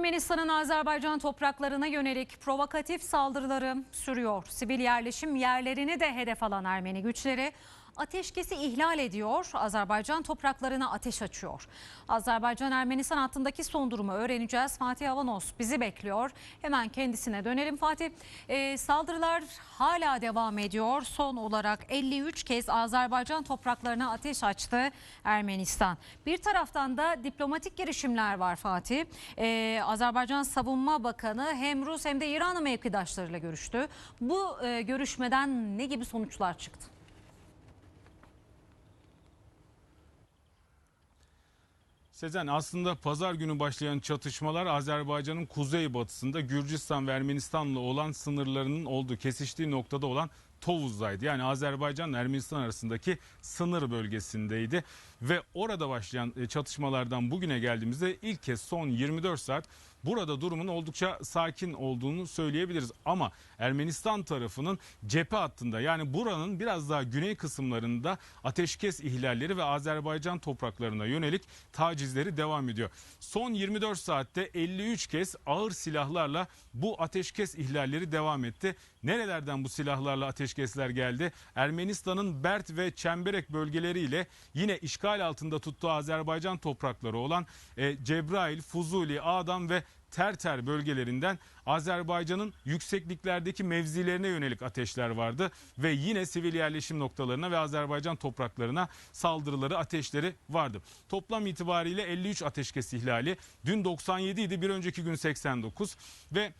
Ermenistan'ın Azerbaycan topraklarına yönelik provokatif saldırıları sürüyor. Sivil yerleşim yerlerini de hedef alan Ermeni güçleri ateşkesi ihlal ediyor. Azerbaycan topraklarına ateş açıyor. Azerbaycan-Ermenistan hattındaki son durumu öğreneceğiz. Fatih Avanos bizi bekliyor. Hemen kendisine dönelim. Fatih e, saldırılar hala devam ediyor. Son olarak 53 kez Azerbaycan topraklarına ateş açtı Ermenistan. Bir taraftan da diplomatik girişimler var Fatih. E, Azerbaycan Savunma Bakanı hem Rus hem de İran mevkidaşlarıyla görüştü. Bu e, görüşmeden ne gibi sonuçlar çıktı? Sezen aslında pazar günü başlayan çatışmalar Azerbaycan'ın kuzeybatısında Gürcistan ve Ermenistan'la olan sınırlarının olduğu kesiştiği noktada olan Tovuz'daydı. Yani Azerbaycan Ermenistan arasındaki sınır bölgesindeydi ve orada başlayan e, çatışmalardan bugüne geldiğimizde ilk kez son 24 saat burada durumun oldukça sakin olduğunu söyleyebiliriz. Ama Ermenistan tarafının cephe hattında yani buranın biraz daha güney kısımlarında ateşkes ihlalleri ve Azerbaycan topraklarına yönelik tacizleri devam ediyor. Son 24 saatte 53 kez ağır silahlarla bu ateşkes ihlalleri devam etti. Nerelerden bu silahlarla ateşkesler geldi? Ermenistan'ın Bert ve Çemberek bölgeleriyle yine işgal altında tuttuğu Azerbaycan toprakları olan e, Cebrail, Fuzuli, Adam ve Terter bölgelerinden Azerbaycan'ın yüksekliklerdeki mevzilerine yönelik ateşler vardı ve yine sivil yerleşim noktalarına ve Azerbaycan topraklarına saldırıları, ateşleri vardı. Toplam itibariyle 53 ateşkes ihlali, dün 97 idi, bir önceki gün 89 ve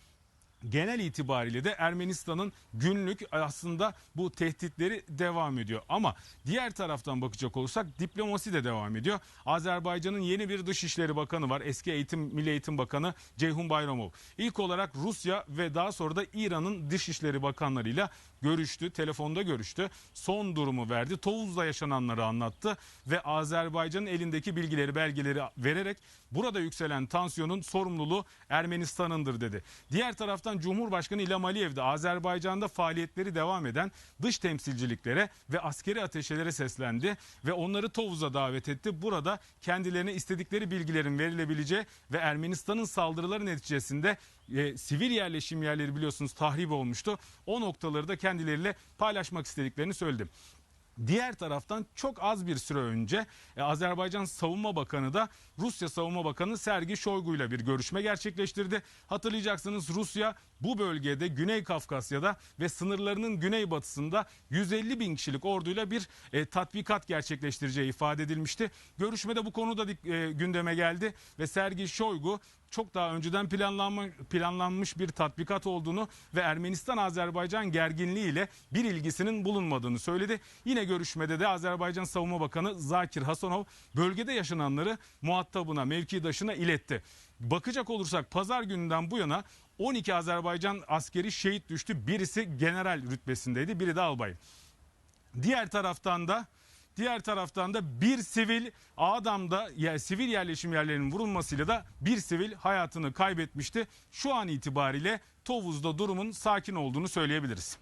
genel itibariyle de Ermenistan'ın günlük aslında bu tehditleri devam ediyor. Ama diğer taraftan bakacak olursak diplomasi de devam ediyor. Azerbaycan'ın yeni bir Dışişleri Bakanı var. Eski Eğitim Milli Eğitim Bakanı Ceyhun Bayramov. İlk olarak Rusya ve daha sonra da İran'ın Dışişleri Bakanlarıyla görüştü. Telefonda görüştü. Son durumu verdi. Tovuz'da yaşananları anlattı ve Azerbaycan'ın elindeki bilgileri, belgeleri vererek burada yükselen tansiyonun sorumluluğu Ermenistan'ındır dedi. Diğer taraftan Cumhurbaşkanı İlham Aliyev de Azerbaycan'da faaliyetleri devam eden dış temsilciliklere ve askeri ateşelere seslendi ve onları Tovuz'a davet etti. Burada kendilerine istedikleri bilgilerin verilebileceği ve Ermenistan'ın saldırıları neticesinde e, sivil yerleşim yerleri biliyorsunuz tahrip olmuştu. O noktaları da kendileriyle paylaşmak istediklerini söyledi. Diğer taraftan çok az bir süre önce e, Azerbaycan Savunma Bakanı da Rusya Savunma Bakanı Sergey Shoigu ile bir görüşme gerçekleştirdi. Hatırlayacaksınız Rusya bu bölgede Güney Kafkasya'da ve sınırlarının güneybatısında 150 bin kişilik orduyla bir e, tatbikat gerçekleştireceği ifade edilmişti. Görüşmede bu konuda e, gündeme geldi ve Sergey Shoigu çok daha önceden planlanma, planlanmış bir tatbikat olduğunu ve Ermenistan-Azerbaycan gerginliği ile bir ilgisinin bulunmadığını söyledi. Yine görüşmede de Azerbaycan Savunma Bakanı Zakir Hasanov bölgede yaşananları muhatabına, mevkidaşına iletti. Bakacak olursak pazar gününden bu yana 12 Azerbaycan askeri şehit düştü. Birisi general rütbesindeydi, biri de albay. Diğer taraftan da Diğer taraftan da bir sivil Adam'da yani sivil yerleşim yerlerinin vurulmasıyla da bir sivil hayatını kaybetmişti. Şu an itibariyle Tovuz'da durumun sakin olduğunu söyleyebiliriz.